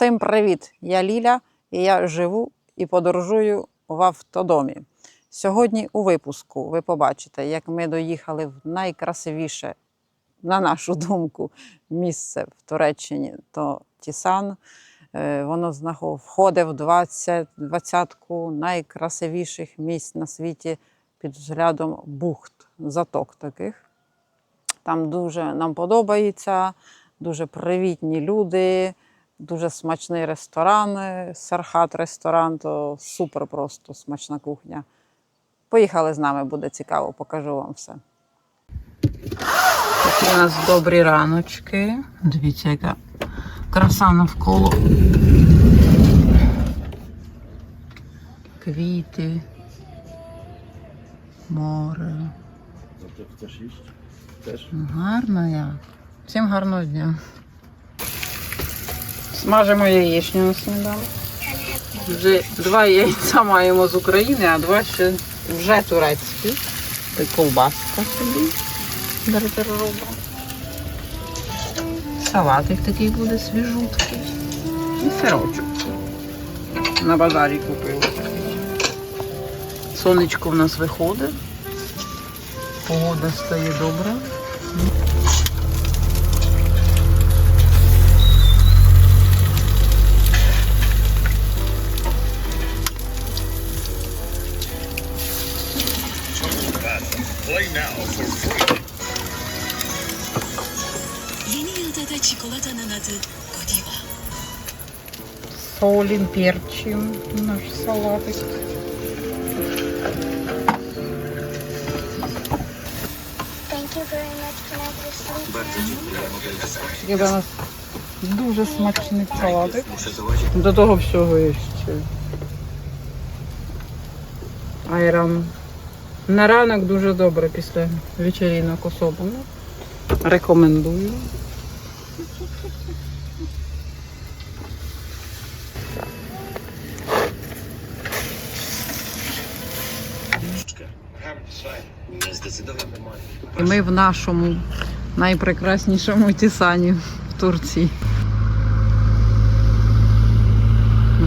Всім привіт! Я Ліля і я живу і подорожую в автодомі. Сьогодні у випуску ви побачите, як ми доїхали в найкрасивіше, на нашу думку, місце в Туреччині то Тісан. Е, Воно входить в 20, двадцятку найкрасивіших місць на світі під взглядом бухт, заток таких. Там дуже нам подобається, дуже привітні люди, дуже смачний ресторан, е, Сархат ресторан, то супер просто смачна кухня. Поїхали з нами, буде цікаво, покажу вам все. Такі у нас добрі раночки. Дивіться, яка краса навколо. Квіти, море. Też? Гарно як. Всім гарного дня. Смажимо яєчню на сніданок. Вже два яйця маємо з України, а два ще вже турецькі. Та ковбаска собі. Гардероба. Салатик такий буде свіжуткий. І сирочок. На базарі купили. Сонечко в нас виходить. Погода стає добра. Play now for free. Yeni yılda da çikolatanın adı Godiva. солим, перчим наш салатик. Thank you very much. Can I just leave? Є у нас дуже смачний салатик. До того всього є ще айран. На ранок дуже добре після вечерінок особливо. Рекомендую. І ми в нашому найпрекраснішому Тісані в Турції.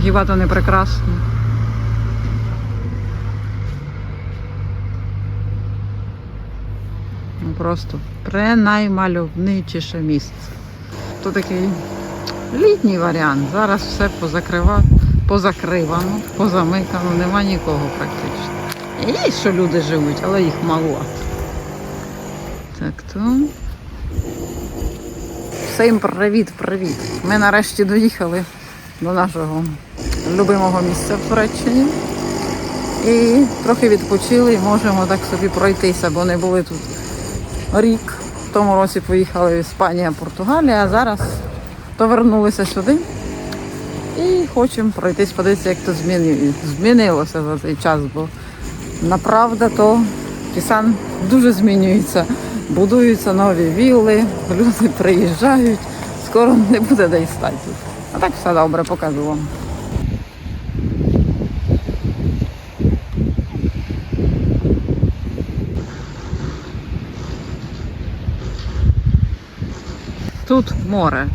Хіба то не прекрасно? Просто пренаймальовничіше місце. То такий літній варіант. Зараз все позакрива... позакривано, позамикано, нема нікого практично. Є, що люди живуть, але їх мало. Так то. Всім привіт, привіт. Ми нарешті доїхали до нашого любимого місця в Туреччині. І трохи відпочили і можемо так собі пройтися, бо не були тут рік. В тому році поїхали в Іспанія, Португалія, а зараз повернулися сюди. І хочемо пройтись, подивитися, як то змінилося за цей час, бо направда то Пісан дуже змінюється. Будуються нові вілли, люди приїжджають, скоро не буде де й стати. А так все добре, покажу вам. Тут море.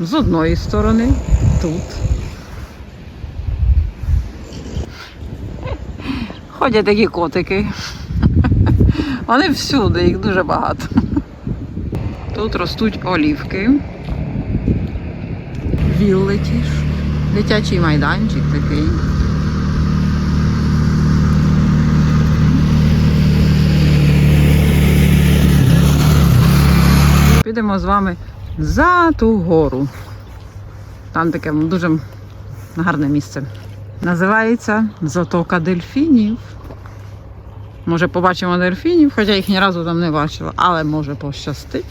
З одної сторони, тут. Ходять такі котики. Вони всюди, їх дуже багато. Тут ростуть олівки. Вілли ті ж. Дитячий майданчик такий. Підемо з вами за ту гору. Там таке дуже гарне місце. Називається Затока дельфінів. Може, побачимо дельфінів, хоча їх ні разу там не бачила, але може пощастить.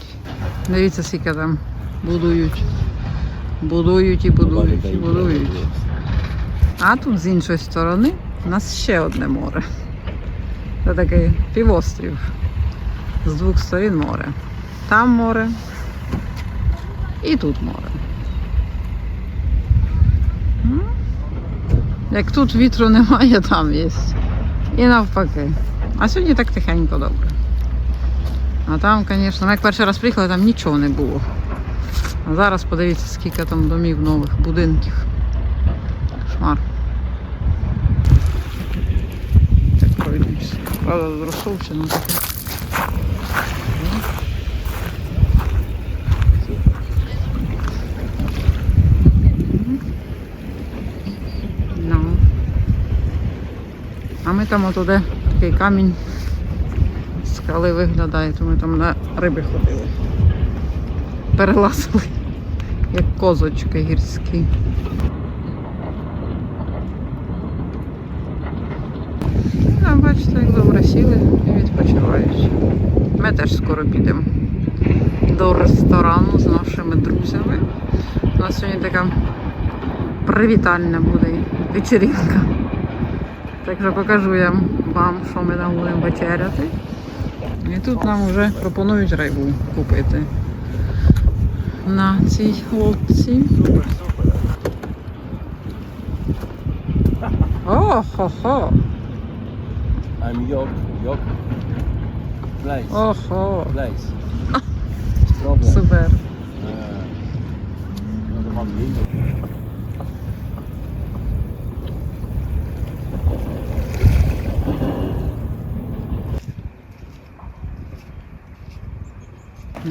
Дивіться, скільки там будують. Будують і будують, і будують. А тут з іншої сторони у нас ще одне море. Це такий півострів. З двох сторін море. Там море і тут море. Як тут вітру немає, там є. І навпаки. А сьогодні так тихенько добре. А там, звісно, ми як перший раз приїхали, там нічого не було. А зараз подивіться, скільки там домів нових, будинків. Шмар. Так пройдемося. Правда, розсовчено таке. Ну. А ми там отуди такий камінь скали виглядає, то ми там на риби ходили. Перелазили, як козочки гірські. А, бачите, як добре сіли і відпочивають. Ми теж скоро підемо до ресторану з нашими друзями. У нас сьогодні така привітальна буде вечеринка. Так що покажу я вам, що ми там будемо вечеряти. І тут нам вже пропонують рибу купити на цій лодці. О, хо-хо! I'm York. York. Place. Охо! Place. Problem. Супер! Uh,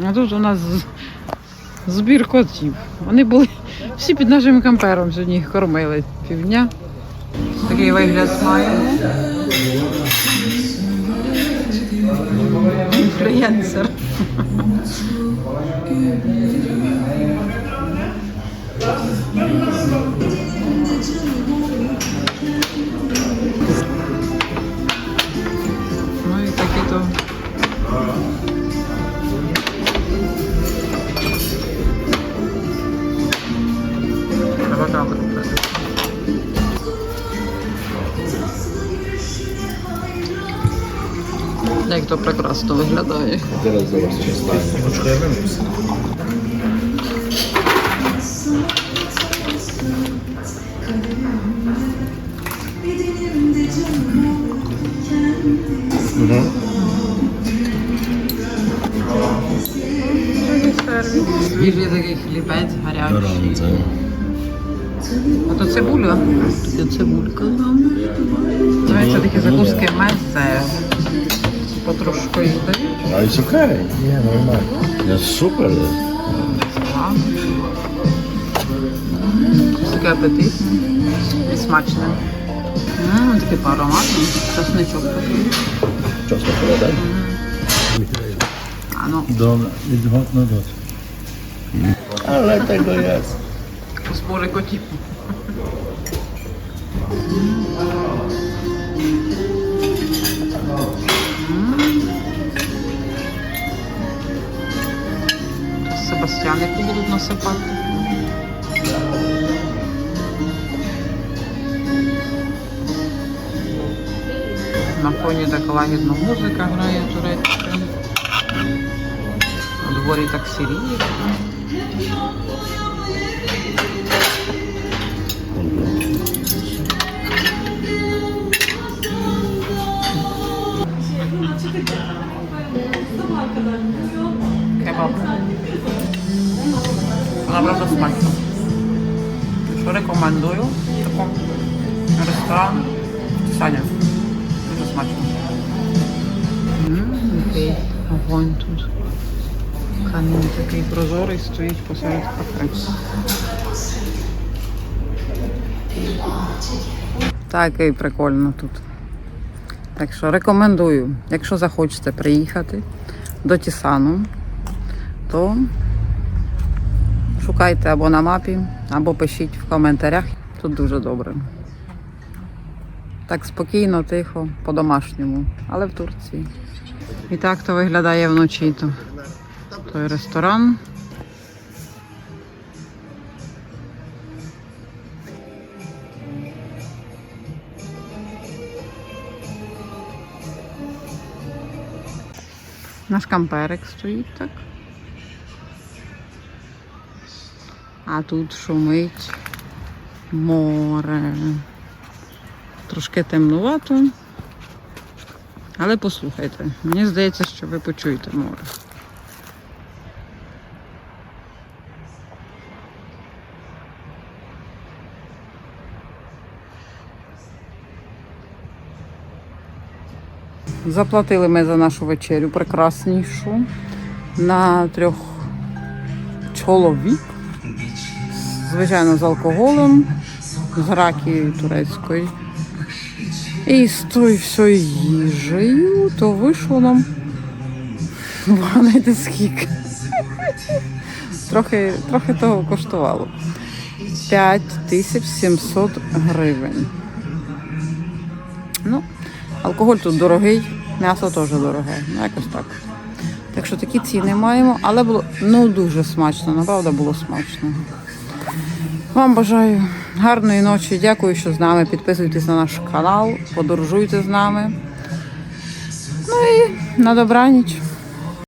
А тут у нас збір котів. Вони були всі під нашим кампером сьогодні їх кормили півдня. Такий вигляд маємо. Інфлюєнсер. То прекрасно виглядає. Zobacz, co się. Свіжий такий хлібець гарячий. А то цибуля. Є цибулька там. Такі закуски мeze. Потрошку їх дають. No jest okej. Nie, normalnie. Jest super. Такий апетит. І смачне. Такий ароматний. Часничок такий. Czosnek podaj. А ну, hot na dot. Ale tego jest. збори котів. Себастьяники будуть насипати. На фоні така лагідна музика грає турецька. У дворі так сіріє. Naprawdę смачно. Що рекомендую? Таку ресторан Саня. Дуже смачно. Який огонь тут. Камінь такий прозорий стоїть посеред кафе. Такий прикольно тут. Так що рекомендую, якщо захочете приїхати до Тісану, то шукайте або на мапі, або пишіть в коментарях. Тут дуже добре. Так спокійно, тихо, по-домашньому, але в Турції. І так то виглядає вночі. То, той ресторан. Наш камперик стоїть так. а тут шумить море. Трошки темнувато, але послухайте, мені здається, що ви почуєте море. Заплатили ми за нашу вечерю прекраснішу на трьох чоловік. Звичайно, з алкоголем, з ракією турецькою. І з тою всією їжею, то вийшло нам вгадайте скільки. Трохи, трохи того коштувало. 5700 гривень. Ну, алкоголь тут дорогий, м'ясо теж дороге. Ну, якось так. Так що такі ціни маємо, але було ну дуже смачно, направда було смачно. Вам бажаю гарної ночі. Дякую, що з нами. Підписуйтесь на наш канал, подорожуйте з нами. Ну і на добраніч.